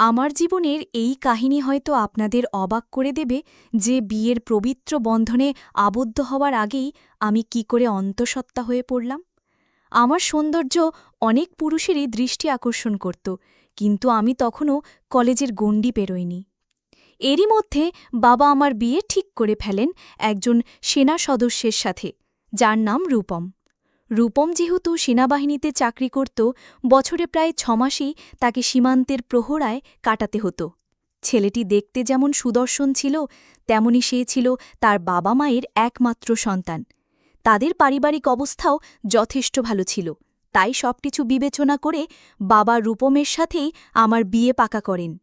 আমার জীবনের এই কাহিনী হয়তো আপনাদের অবাক করে দেবে যে বিয়ের পবিত্র বন্ধনে আবদ্ধ হওয়ার আগেই আমি কি করে অন্তঃসত্ত্বা হয়ে পড়লাম। আমার সৌন্দর্য অনেক পুরুষেরই দৃষ্টি আকর্ষণ করত, কিন্তু আমি তখনও কলেজের গণ্ডি পেরোইনি। এরই মধ্যে বাবা আমার বিয়ে ঠিক করে ফেলেন একজন সেনা সদস্যের সাথে, যার নাম রূপম। রূপম যেহেতু সেনাবাহিনীতে চাকরি করত, বছরে প্রায় ছমাসই তাকে সীমান্তের প্রহরায় কাটাতে হতো। ছেলেটি দেখতে যেমন সুদর্শন ছিল, তেমনি সে ছিল তার বাবা মায়ের একমাত্র সন্তান। তাদের পারিবারিক অবস্থাও যথেষ্ট ভালো ছিল। তাই সবকিছু বিবেচনা করে বাবা রূপমের সাথেই আমার বিয়ে পাকা করেন।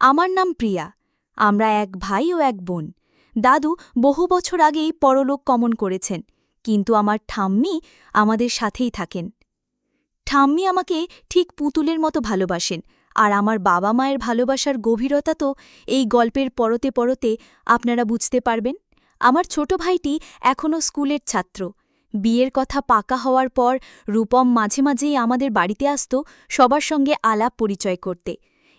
আমার নাম প্রিয়া, আমরা এক ভাই ও এক বোন। দাদু বহু বছর আগেই পরলোক কমন করেছেন। কিন্তু আমার ঠাম্মি আমাদের সাথেই থাকেন। ঠাম্মি আমাকে ঠিক পুতুলের মতো ভালোবাসেন, আর আমার বাবা মায়ের ভালোবাসার গভীরতা তো এই গল্পের পরতে পরতে আপনারা বুঝতে পারবেন। আমার ছোট ভাইটি এখনও স্কুলের ছাত্র। বিয়ের কথা পাকা হওয়ার পর রূপম মাঝে মাঝেই আমাদের বাড়িতে আসত সবার সঙ্গে আলাপ পরিচয় করতে।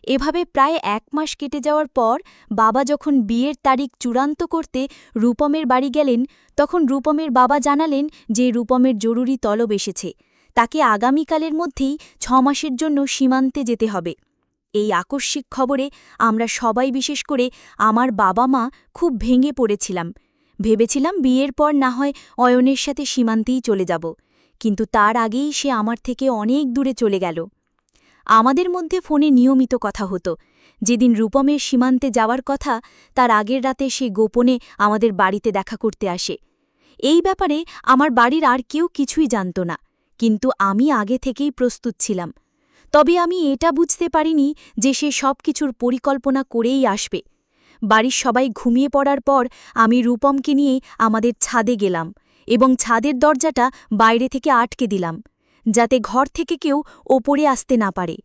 এভাবে প্রায় এক মাস কেটে যাওয়ার পর বাবা যখন বিয়ের তারিখ চূড়ান্ত করতে রূপমের বাড়ি গেলেন, তখন রূপমের বাবা জানালেন যে রূপমের জরুরি তলব এসেছে। তাকে আগামীকালের মধ্যেই ছ মাসের জন্য সীমান্তে যেতে হবে। এই আকস্মিক খবরে আমরা সবাই বিশেষ করে আমার বাবা মা খুব ভেঙে পড়েছিলাম। ভেবেছিলাম বিয়ের পর না হয় অয়নের সাথে সীমান্তেই চলে যাব। কিন্তু তার আগেই সে আমার থেকে অনেক দূরে চলে গেল। আমাদের মধ্যে ফোনে নিয়মিত কথা হতো। যেদিন রূপমের সীমান্তে যাওয়ার কথা, তার আগের রাতে সে গোপনে আমাদের বাড়িতে দেখা করতে আসে। এই ব্যাপারে আমার বাড়ির আর কেউ কিছুই জানত না, কিন্তু আমি আগে থেকেই প্রস্তুত ছিলাম। তবে আমি এটা বুঝতে পারিনি যে সে সব কিছুর পরিকল্পনা করেই আসবে। বাড়ির সবাই ঘুমিয়ে পড়ার পর আমি রূপমকে নিয়ে আমাদের ছাদে গেলাম এবং ছাদের দরজাটা বাইরে থেকে আটকে দিলাম। যাতে ঘর থেকে কেউ ওপরে আসতে না পারে।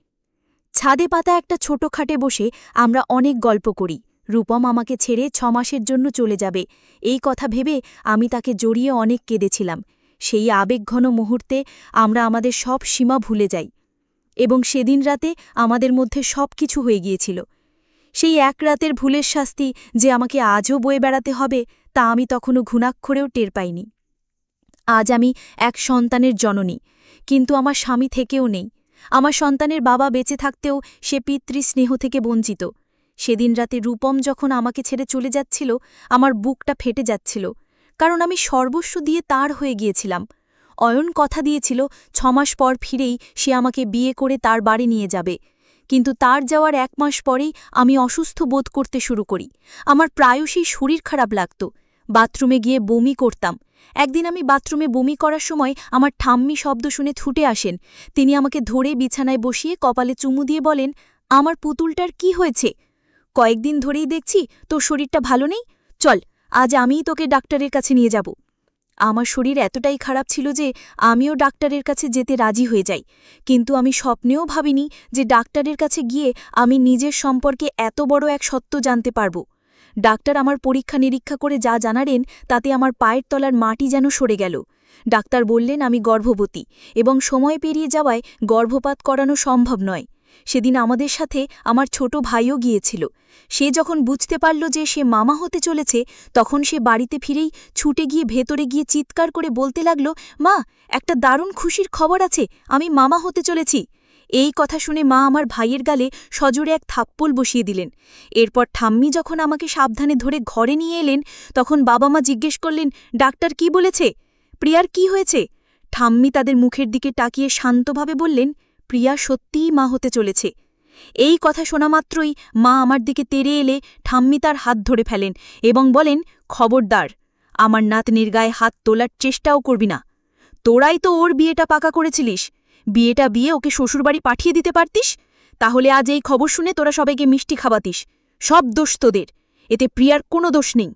ছাদে পাতা একটা ছোট খাটে বসে আমরা অনেক গল্প করি। রূপম আমাকে ছেড়ে ছমাসের জন্য চলে যাবে। এই কথা ভেবে আমি তাকে জড়িয়ে অনেক কেঁদেছিলাম। সেই আবেগঘন মুহূর্তে আমরা আমাদের সব সীমা ভুলে যাই এবং সেদিন রাতে আমাদের মধ্যে সব কিছু হয়ে গিয়েছিল। সেই এক রাতের ভুলের শাস্তি যে আমাকে আজও বয়ে বেড়াতে হবে তা আমি তখনও ঘুণাক্ষরেও টের পাইনি। আজ আমি এক সন্তানের জননী, কিন্তু আমার স্বামী থেকেও নেই। আমার সন্তানের বাবা বেঁচে থাকতেও সে পিতৃস্নেহ থেকে বঞ্চিত। সেদিন রাতে রূপম যখন আমাকে ছেড়ে চলে যাচ্ছিল, আমার বুকটা ফেটে যাচ্ছিল, কারণ আমি সর্বস্ব দিয়ে তার হয়ে গিয়েছিলাম। অয়ন কথা দিয়েছিল, ছমাস পর ফিরেই সে আমাকে বিয়ে করে তার বাড়ি নিয়ে যাবে। কিন্তু তার যাওয়ার এক মাস পরেই আমি অসুস্থ বোধ করতে শুরু করি। আমার প্রায়শই শরীর খারাপ লাগত। বাথরুমে গিয়ে বমি করতাম। একদিন আমি বাথরুমে বমি করার সময় আমার ঠাম্মি শব্দ শুনে ছুটে আসেন। তিনি আমাকে ধরে বিছানায় বসিয়ে কপালে চুমু দিয়ে বলেন, আমার পুতুলটার কি হয়েছে? কয়েকদিন ধরেই দেখছি তোর শরীরটা ভালো নেই। চল, আজ আমিই তোকে ডাক্তারের কাছে নিয়ে যাব। আমার শরীর এতটাই খারাপ ছিল যে আমিও ডাক্তারের কাছে যেতে রাজি হয়ে যাই। কিন্তু আমি স্বপ্নেও ভাবিনি যে ডাক্তারের কাছে গিয়ে আমি নিজের সম্পর্কে এত বড় এক সত্য জানতে পারব। ডাক্তার আমার পরীক্ষা নিরীক্ষা করে যা জানালেন, তাতে আমার পায়ের তলার মাটি যেন সরে গেল। ডাক্তার বললেন, আমি গর্ভবতী এবং সময় পেরিয়ে যাওয়ায় গর্ভপাত করানো সম্ভব নয়। সেদিন আমাদের সাথে আমার ছোট ভাইও গিয়েছিল। সে যখন বুঝতে পারল যে সে মামা হতে চলেছে, তখন সে বাড়িতে ফিরেই ছুটে গিয়ে ভেতরে গিয়ে চিৎকার করে বলতে লাগল, মা, একটা দারুণ খুশির খবর আছে, আমি মামা হতে চলেছি। এই কথা শুনে মা আমার ভাইয়ের গালে সজোরে এক থাপ্পল বসিয়ে দিলেন। এরপর ঠাম্মি যখন আমাকে সাবধানে ধরে ঘরে নিয়ে এলেন, তখন বাবা মা জিজ্ঞেস করলেন, ডাক্তার কি বলেছে? প্রিয়ার কি হয়েছে? ঠাম্মি তাদের মুখের দিকে তাকিয়ে শান্তভাবে বললেন, প্রিয়া সত্যিই মা হতে চলেছে। এই কথা শোনা মাত্রই মা আমার দিকে তেরে এলে ঠাম্মি তার হাত ধরে ফেলেন এবং বলেন, খবরদার, আমার নাতনির গায়ে হাত তোলার চেষ্টাও করবি না। তোরাই তো ওর বিয়েটা পাকা করেছিলিস। বিয়েটা বিয়ে ওকে শ্বশুরবাড়ি পাঠিয়ে দিতে পারতিস? তাহলে আজ এই খবর শুনে তোরা সবাইকে মিষ্টি খাওয়াতিস। সব দোষ তোদের। এতে প্রিয়ার কোনো দোষ নেই।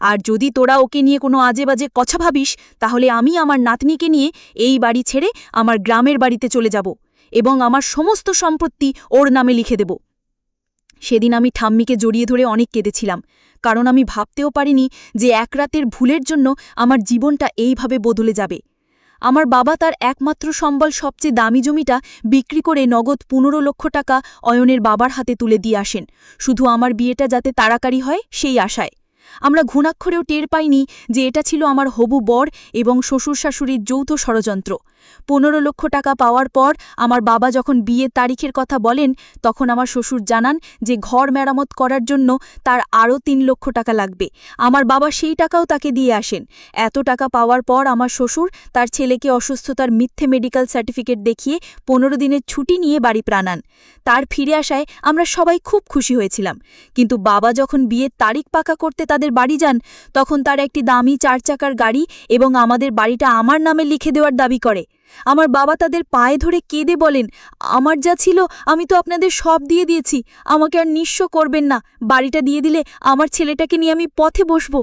আর যদি তোরা ওকে নিয়ে কোনো আজে বাজে কথা ভাবিস, তাহলে আমি আমার নাতনিকে নিয়ে এই বাড়ি ছেড়ে আমার গ্রামের বাড়িতে চলে যাব এবং আমার সমস্ত সম্পত্তি ওর নামে লিখে দেব। সেদিন আমি ঠাম্মিকে জড়িয়ে ধরে অনেক কেঁদেছিলাম, কারণ আমি ভাবতেও পারিনি যে এক রাতের ভুলের জন্য আমার জীবনটা এইভাবে বদলে যাবে। আমার বাবা তার একমাত্র সম্বল সবচেয়ে দামি জমিটা বিক্রি করে নগদ পনেরো লক্ষ টাকা অয়নের বাবার হাতে তুলে দিয়ে আসেন। শুধু আমার বিয়েটা যাতে তাড়াকাড়ি হয়, সেই আশায়। আমরা ঘুণাক্ষরেও টের পাইনি যে এটা ছিল আমার হবু বর এবং শ্বশুর শাশুড়ির যৌথ ষড়যন্ত্র। পনেরো লক্ষ টাকা পাওয়ার পর আমার বাবা যখন বিয়ের তারিখের কথা বলেন, তখন আমার শ্বশুর জানান যে ঘর মেরামত করার জন্য তার আরও তিন লক্ষ টাকা লাগবে। আমার বাবা সেই টাকাও তাকে দিয়ে আসেন। এত টাকা পাওয়ার পর আমার শ্বশুর তার ছেলেকে অসুস্থতার মিথ্যে মেডিকেল সার্টিফিকেট দেখিয়ে পনেরো দিনের ছুটি নিয়ে বাড়ি প্রাণান। তার ফিরে আসায় আমরা সবাই খুব খুশি হয়েছিলাম। কিন্তু বাবা যখন বিয়ের তারিখ পাকা করতে তাদের বাড়ি যান, তখন তার একটি দামি চার চাকার গাড়ি এবং আমাদের বাড়িটা আমার নামে লিখে দেওয়ার দাবি করে। আমার বাবা তাদের পায়ে ধরে কেঁদে বলেন, আমার যা ছিল, আমি তো আপনাদের সব দিয়ে দিয়েছি। আমাকে আর নিঃস্ব করবেন না। বাড়িটা দিয়ে দিলে আমার ছেলেটাকে নিয়ে আমি পথে বসব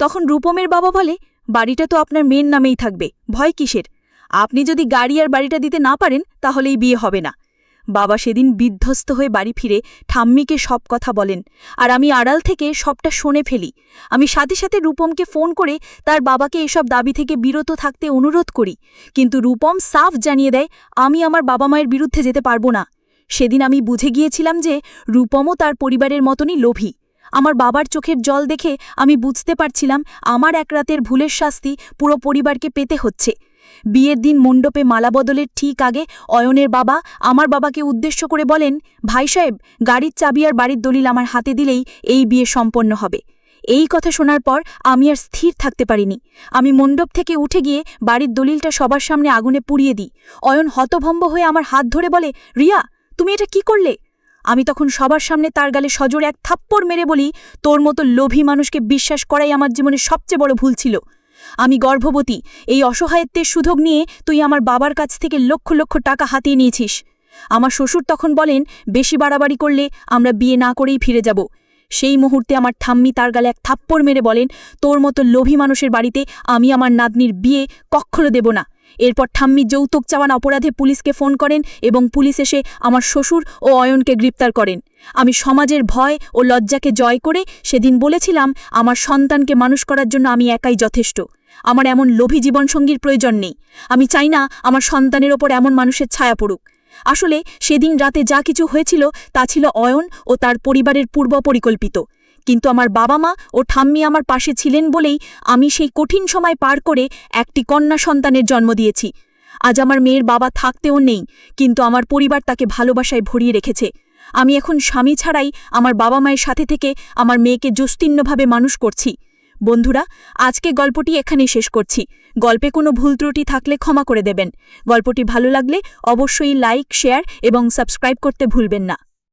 তখন রূপমের বাবা বলে, বাড়িটা তো আপনার মেয়ের নামেই থাকবে। ভয় কিসের? আপনি যদি গাড়ি আর বাড়িটা দিতে না পারেন তাহলেই বিয়ে হবে না। বাবা সেদিন বিধ্বস্ত হয়ে বাড়ি ফিরে ঠাম্মিকে সব কথা বলেন, আর আমি আড়াল থেকে সবটা শুনে ফেলি। আমি সাথে সাথে রূপমকে ফোন করে তার বাবাকে এসব দাবি থেকে বিরত থাকতে অনুরোধ করি, কিন্তু রূপম সাফ জানিয়ে দেয়, আমি আমার বাবা মায়ের বিরুদ্ধে যেতে পারব না। সেদিন আমি বুঝে গিয়েছিলাম যে রূপমও তার পরিবারের মতনই লোভী। আমার বাবার চোখের জল দেখে আমি বুঝতে পারছিলাম, আমার এক রাতের ভুলের শাস্তি পুরো পরিবারকে পেতে হচ্ছে। বিয়ের দিন মণ্ডপে মালা বদলের ঠিক আগে অয়নের বাবা আমার বাবাকে উদ্দেশ্য করে বলেন, ভাই সাহেব, গাড়ির চাবি আর বাড়ির দলিল আমার হাতে দিলেই এই বিয়ে সম্পন্ন হবে। এই কথা শোনার পর আমি আর স্থির থাকতে পারিনি। আমি মণ্ডপ থেকে উঠে গিয়ে বাড়ির দলিলটা সবার সামনে আগুনে পুড়িয়ে দিই। অয়ন হতভম্ব হয়ে আমার হাত ধরে বলে, রিয়া, তুমি এটা কি করলে? আমি তখন সবার সামনে তার গালে সজোর এক থাপ্পড় মেরে বলি, তোর মতো লোভী মানুষকে বিশ্বাস করাই আমার জীবনে সবচেয়ে বড় ভুল ছিল। আমি গর্ভবতী। এই অসহায়ত্বের সুযোগ নিয়ে তুই আমার বাবার কাছ থেকে লক্ষ লক্ষ টাকা হাতিয়ে নিয়েছিস। আমার শ্বশুর তখন বলেন, বেশি বাড়াবাড়ি করলে আমরা বিয়ে না করেই ফিরে যাব। সেই মুহূর্তে আমার ঠাম্মি তার গালে এক থাপ্পড় মেরে বলেন, তোর মতো লোভী মানুষের বাড়িতে আমি আমার নাতনির বিয়ে কক্ষণও দেব না। এরপর ঠাম্মি যৌতুক চাওয়ান অপরাধে পুলিশকে ফোন করেন এবং পুলিশ এসে আমার শ্বশুর ও অয়নকে গ্রেপ্তার করেন। আমি সমাজের ভয় ও লজ্জাকে জয় করে সেদিন বলেছিলাম, আমার সন্তানকে মানুষ করার জন্য আমি একাই যথেষ্ট। আমার এমন লোভী জীবনসঙ্গীর প্রয়োজন নেই। আমি চাই না আমার সন্তানের ওপর এমন মানুষের ছায়া পড়ুক। আসলে সেদিন রাতে যা কিছু হয়েছিল তা ছিল অয়ন ও তার পরিবারের পূর্ব পরিকল্পিত। কিন্তু আমার বাবা মা ও ঠাম্মি আমার পাশে ছিলেন বলেই আমি সেই কঠিন সময় পার করে একটি কন্যা সন্তানের জন্ম দিয়েছি। আজ আমার মেয়ের বাবা থাকতেও নেই, কিন্তু আমার পরিবার তাকে ভালোবাসায় ভরিয়ে রেখেছে। আমি এখন স্বামী ছাড়াই আমার বাবা মায়ের সাথে থেকে আমার মেয়েকে জস্তীর্ণভাবে মানুষ করছি। বন্ধুরা, আজকে গল্পটি এখানেই শেষ করছি। গল্পে কোনো ভুল ত্রুটি থাকলে ক্ষমা করে দেবেন। গল্পটি ভালো লাগলে অবশ্যই লাইক, শেয়ার এবং সাবস্ক্রাইব করতে ভুলবেন না।